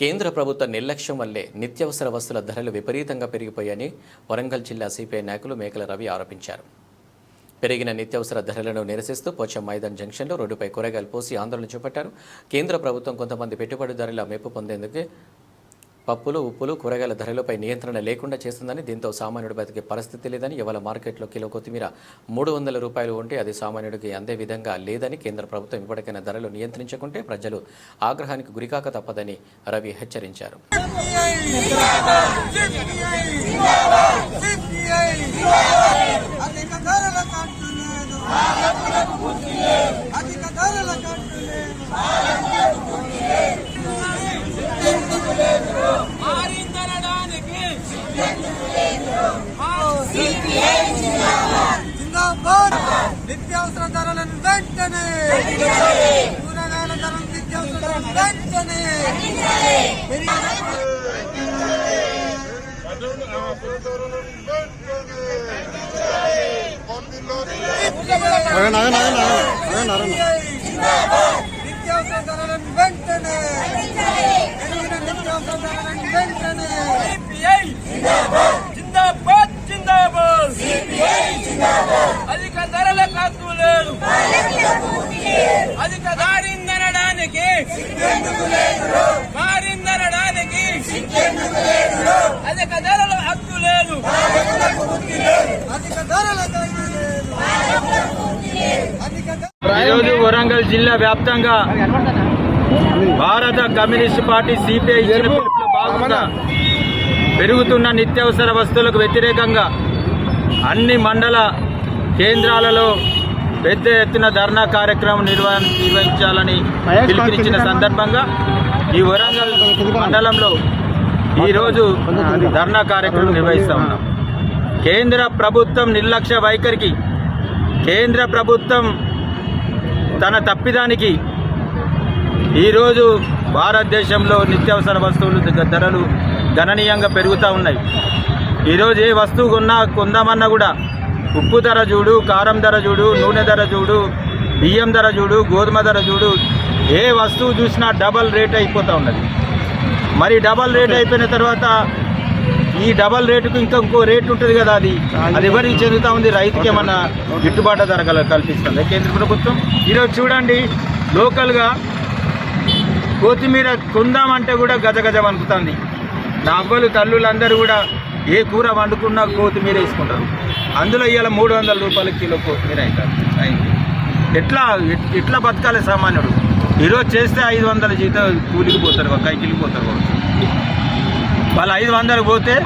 కేంద్ర ప్రభుత్వ నిర్లక్ష్యం వల్లే నిత్యావసర వస్తువుల ధరలు విపరీతంగా పెరిగిపోయాయని వరంగల్ జిల్లా సిపిఐ నాయకులు మేకల రవి ఆరోపించారు. పెరిగిన నిత్యావసర ధరలను నిరసిస్తూ పోచం మైదాన్ జంక్షన్లో రోడ్డుపై కూరగాయలు పోసి ఆందోళన చేపట్టారు. కేంద్ర ప్రభుత్వం కొంతమంది పెట్టుబడిదారుల మెప్పు పొందేందుకు పప్పులు ఉప్పులు కూరగాయల ధరలపై నియంత్రణ లేకుండా చేస్తుందని దీంతో సామాన్యుడు బతికే పరిస్థితి లేదని ఇవాళ మార్కెట్లో కిలో కొత్తిమీర మూడు వందల రూపాయలు ఉంటే అది సామాన్యుడికి అందే విధంగా లేదని కేంద్ర ప్రభుత్వం ఇప్పటికైనా ధరలు నియంత్రించకుంటే ప్రజలు ఆగ్రహానికి గురికాక తప్పదని రవి హెచ్చరించారు అధిక ధరల కంటులేదు అధిక ధరల కంటులేదు మారిందనడానికి జిందాబాద్ నిత్యావసర ధరలను వెంటనే కూరగాయల ధరలు నిత్యావసర ధరలు వెంటనే నిత్యావసర ధరలను వెంటనే పెరిగిన నిత్యావసర ధరలను వెంటనే హక్కు లేదు అధిక దారిందనడానికి మారిందనడానికి అధిక ధరల హక్కు లేదు. ఈరోజు వరంగల్ జిల్లా వ్యాప్తంగా భారత కమ్యూనిస్ట్ పార్టీ సిపిఐ ఇచ్చిన భాగంగా పెరుగుతున్న నిత్యావసర వస్తువులకు వ్యతిరేకంగా అన్ని మండల కేంద్రాలలో పెద్ద ఎత్తున ధర్నా కార్యక్రమం నిర్వహ నిర్వహించాలని పిలుపునిచ్చిన సందర్భంగా ఈ వరంగల్ మండలంలో ఈరోజు ధర్నా కార్యక్రమం నిర్వహిస్తా ఉన్నాం. కేంద్ర ప్రభుత్వం నిర్లక్ష్య వైఖరికి కేంద్ర ప్రభుత్వం తన తప్పిదానికి ఈరోజు భారతదేశంలో నిత్యావసర వస్తువులు ధరలు గణనీయంగా పెరుగుతూ ఉన్నాయి. ఈరోజు ఏ వస్తువు కొన్నా కొందామన్నా కూడా ఉప్పు ధర చూడు కారం ధర చూడు నూనె ధర చూడు బియ్యం ధర చూడు గోధుమ ధర చూడు ఏ వస్తువు చూసినా డబల్ రేట్ అయిపోతూ ఉన్నది. మరి డబల్ రేట్ అయిపోయిన తర్వాత ఈ డబల్ రేటుకు ఇంకా ఇంకో రేట్ ఉంటుంది కదా అది. అది ఎవరికి చెందుతూ ఉంది? రైతుకి ఏమన్నా గిట్టుబాటు ధర కల్పిస్తుంది? కేంద్ర ప్రభుత్వం? ఈరోజు చూడండి లోకల్గా కొత్తిమీర కొందామంటే కూడా గజగజం గజ వణుకుతుంది. నా అవ్వలు తల్లులందరూ కూడా ఏ కూర వండుకున్నా కొత్తిమీర వేసుకుంటారు. అందులో ఇవాళ మూడు వందల రూపాయల కిలో కొత్తిమీర అవుతారు. అయింది. ఎట్లా ఎట్- ఎట్లా బతకాలి సామాన్యుడు? ఈరోజు చేస్తే ఐదు వందల జీతం కూలికి పోతారు కైకిలికి పోతారు వాళ్ళు ఐదు వందలు పోతే